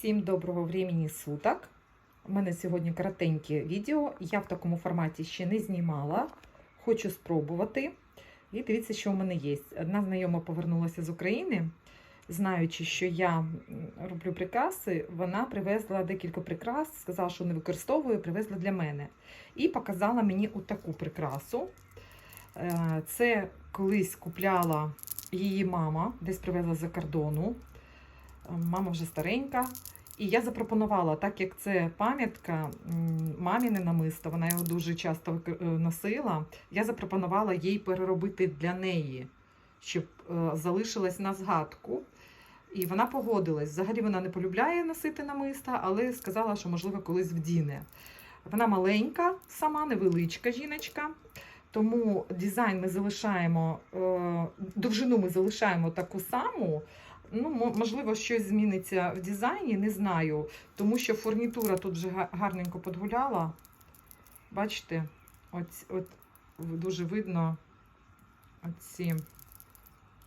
Всім доброго времени суток. У мене сьогодні коротеньке відео. Я в такому форматі ще не знімала. Хочу спробувати. І дивіться, що у мене є. Одна знайома повернулася з України. Знаючи, що я роблю прикраси, вона привезла декілька прикрас, сказала, що не використовує, привезла для мене. І показала мені отаку прикрасу. Е, Це колись купляла її мама, десь привезла з-за кордону. Мама вже старенька. І я запропонувала, так як це пам'ятка м, маміне намисто, вона його дуже часто е, носила. Я запропонувала їй переробити для неї, щоб е, залишилась на згадку. І вона погодилась. Взагалі вона не полюбляє носити намиста, але сказала, що можливо колись вдіне. Вона маленька, сама невеличка жіночка. Тому дизайн ми залишаємо, е, довжину ми залишаємо таку саму. Ну, можливо, щось зміниться в дизайні, не знаю. Тому що фурнітура тут вже гарненько подгуляла. Бачите, от, от дуже видно оці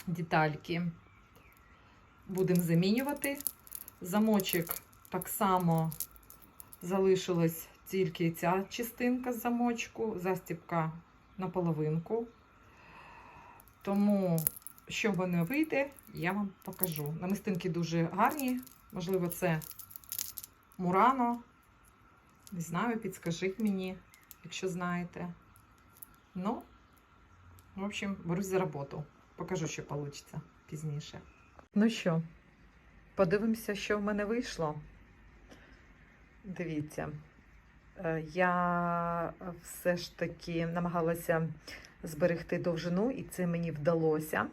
детальки. Будемо замінювати. Замочок так само залишилась тільки ця частинка з замочку, застібка на половинку. Тому, що в мене вийде, я вам покажу. Намистинки дуже гарні. Можливо, це Мурано. Не знаю, підскажіть мені, якщо знаєте. Ну, в общем, берусь за роботу. Покажу, що вийде пізніше. Ну що, подивимося, що в мене вийшло. Дивіться, е, я все ж таки намагалася зберегти довжину, і це мені вдалося.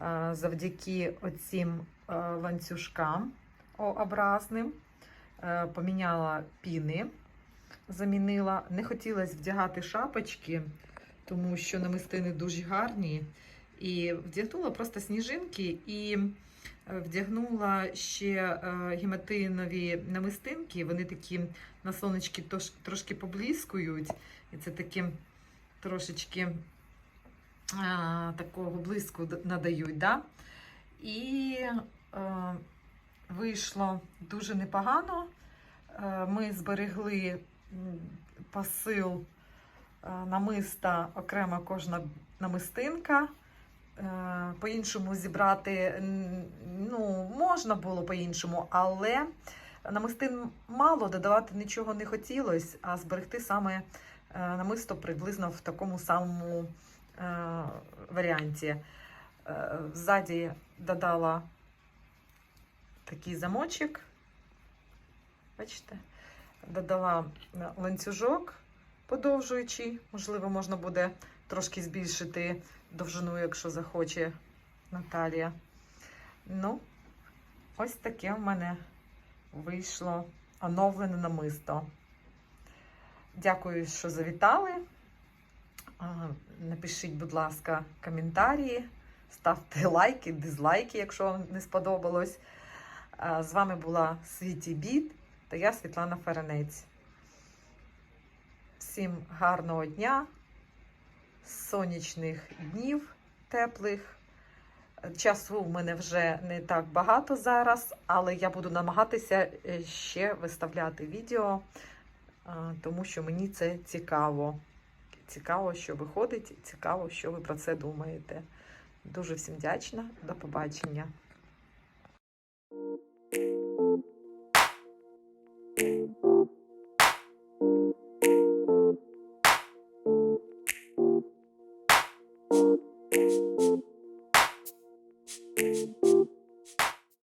Е, Завдяки оцім е, ланцюжкам О-образним е, поміняла піни, замінила. Не хотілося вдягати шапочки, тому що намистини дуже гарні. І вдягнула просто сніжинки і вдягнула ще гематинові намистинки. Вони такі на сонечки трошки поблискують. І це таким трошечки а, такого блиску надають. Да? І е, вийшло дуже непогано. Е, ми зберегли посил е, намиста окремо кожна намистинка. Е, По-іншому зібрати ну, можна було по-іншому, але намистин мало, додавати нічого не хотілося, а зберегти саме е, намисто приблизно в такому самому е, варіанті. Е, Ззаді додала такий замочок. Бачите? Додала е, ланцюжок подовжуючий. Можливо, можна буде трошки збільшити довжину, якщо захоче Наталія. Ну, ось таке в мене вийшло оновлене намисто. Дякую, що завітали. Напишіть, будь ласка, коментарі, ставте лайки, дизлайки, якщо вам не сподобалось. З вами була Світі Біт та я Світлана Ференець. Всім гарного дня, сонячних днів теплих. Часу в мене вже не так багато зараз, але я буду намагатися е, ще виставляти відео, тому що мені це цікаво. Цікаво, що виходить, цікаво, що ви про це думаєте. Дуже всім вдячна. До побачення.